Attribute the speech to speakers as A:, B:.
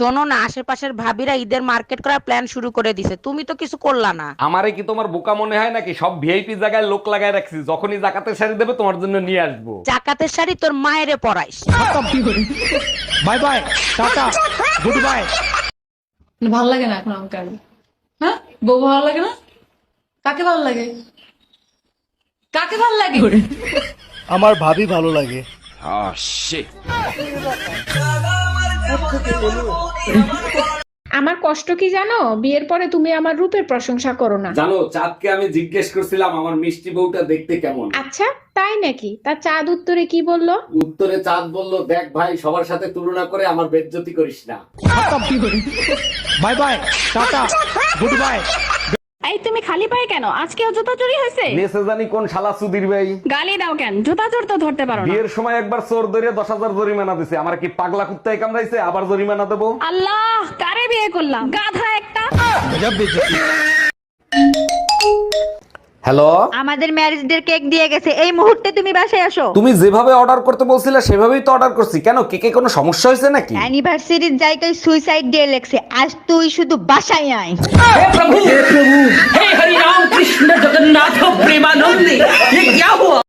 A: শোনো না আশেপাশের ভাবিরা ঈদের মার্কেট করার প্ল্যান শুরু করে দিছে। তুমি তো কিছু করলা না।
B: আমারে কি তোমার বোকা মনে হয় নাকি? সব ভিআইপি জায়গায় লোক লাগায় রাখছি। যখনই জাকাতের শাড়ি দেবে তোমার জন্য নিয়ে আসব।
A: জাকাতের শাড়ি তোর মায়েরে পরাইস।
B: Bye bye tata good bye
C: ভালো লাগে না এখন আমাকে আর? হ্যাঁ? বউ ভালো লাগে না? কাকে ভালো লাগে? কাকে ভালো লাগে?
D: আমার ভাবি ভালো লাগে।
E: আমার কষ্ট কি জানো? বিয়ের পরে তুমি আমার রূপের প্রশংসা করো না।
B: জানো চাঁদকে আমি জিজ্ঞেস করছিলাম আমার মিষ্টি বউটা দেখতে কেমন।
E: আচ্ছা তাই নাকি? তার চাঁদ উত্তরে কি বলল?
B: উত্তরে চাঁদ বলল দেখ ভাই সবার সাথে তুলনা করে আমার বেজ্জতি করিস না।
D: Bye bye tata good bye
F: এই তুমি খালি পায়ে কেন? আজকেও জুতা চুরি হয়েছে?
B: নেসে জানি কোন শালা সুদির ভাই।
F: গালি দাও কেন? জুতা চোর তো ধরতে পারো না।
B: বিয়ের সময় একবার চোর ধরে দশ হাজার জরিমানা দিছে। আমার কি পাগলা কুত্তায় কামড়াইছে? আবার জরিমানা দেবো?
F: আল্লাহ কারে বিয়ে করলাম? গাধা একটা।
B: হ্যালো
G: আমাদের ম্যারেজ ডে কেক দিয়ে গেছে এই মুহূর্তে তুমি বাসায় আসো
B: তুমি যেভাবে অর্ডার করতে বলছিলে সেভাবেই তো অর্ডার করছি কেন কেকে কোনো সমস্যা হয়েছে নাকি
G: অ্যানিভার্সারির জায়গায় সুইসাইড ডে লেখছে আজ তুই শুধু বাসায় আয়
H: हे हरि राम कृष्ण जगन्नाथ प्रेमानंदी ये क्या हुआ